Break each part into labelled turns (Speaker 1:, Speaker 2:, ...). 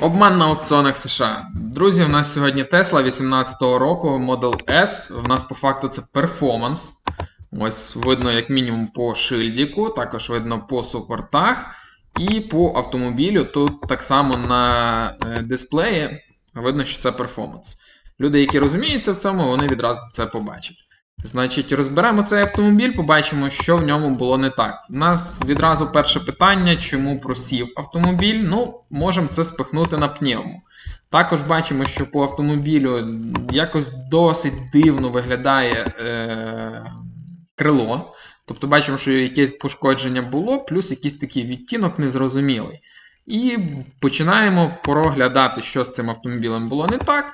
Speaker 1: Обман на аукціонах США. Друзі, у нас сьогодні Tesla 18-го року, Model S. У нас по факту це перформанс. Ось видно, як мінімум, по шильдіку, також видно по супортах. І по автомобілю тут так само на е, дисплеї видно, що це перформанс. Люди, які розуміються в цьому, вони відразу це побачать. Значить, розберемо цей автомобіль, побачимо, що в ньому було не так. У нас відразу перше питання, чому просів автомобіль. Ну, можемо це спихнути на пневму. Також бачимо, що по автомобілю якось досить дивно виглядає е- крило. Тобто бачимо, що якесь пошкодження було, плюс якийсь такий відтінок незрозумілий. І починаємо проглядати, що з цим автомобілем було не так.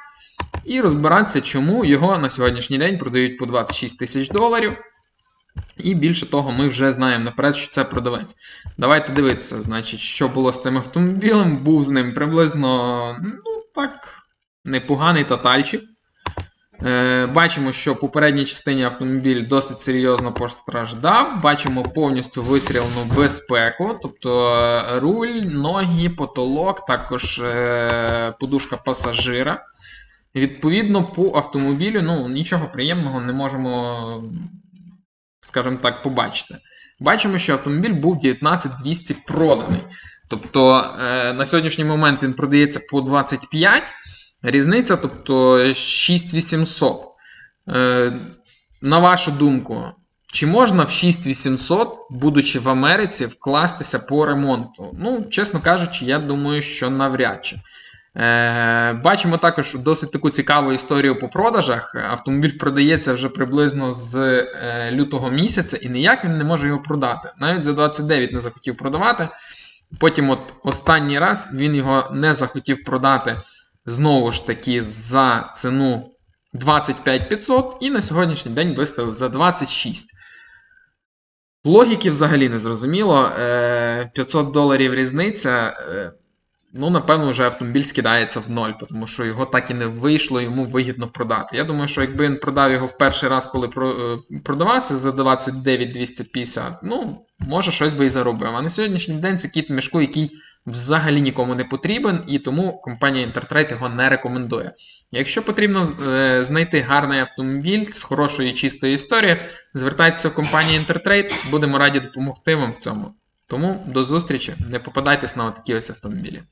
Speaker 1: І розбиратися, чому його на сьогоднішній день продають по 26 тисяч доларів. І більше того, ми вже знаємо наперед, що це продавець. Давайте дивитися, значить, що було з цим автомобілем. Був з ним приблизно, ну так, непоганий татальчик. Е, бачимо, що в попередній частині автомобіль досить серйозно постраждав. Бачимо повністю вистрілену безпеку, тобто е, руль, ноги, потолок, також е, подушка пасажира. Відповідно, по автомобілю ну, нічого приємного не можемо, скажімо так, побачити. Бачимо, що автомобіль був 19200 проданий. Тобто е, на сьогоднішній момент він продається по 25. Різниця, тобто 6800. Е, на вашу думку, чи можна в 6800, будучи в Америці, вкластися по ремонту? Ну, чесно кажучи, я думаю, що навряд чи. Е, бачимо також досить таку цікаву історію по продажах. Автомобіль продається вже приблизно з е, лютого місяця, і ніяк він не може його продати. Навіть за 29 не захотів продавати. Потім, от останній раз, він його не захотів продати знову ж таки за ціну 25 500 і на сьогоднішній день виставив за 26. Логіки взагалі не зрозуміло. Е, 500 доларів різниця. Ну, напевно, вже автомобіль скидається в ноль, тому що його так і не вийшло йому вигідно продати. Я думаю, що якби він продав його в перший раз, коли е, продавався за 29 250, ну, може, щось би і заробив. А на сьогоднішній день це кіт мішку, який взагалі нікому не потрібен, і тому компанія Intertrade його не рекомендує. Якщо потрібно е, знайти гарний автомобіль з хорошою чистою історією, звертайтеся в компанію Intertrade, будемо раді допомогти вам в цьому. Тому до зустрічі, не попадайтесь на такі ось автомобілі.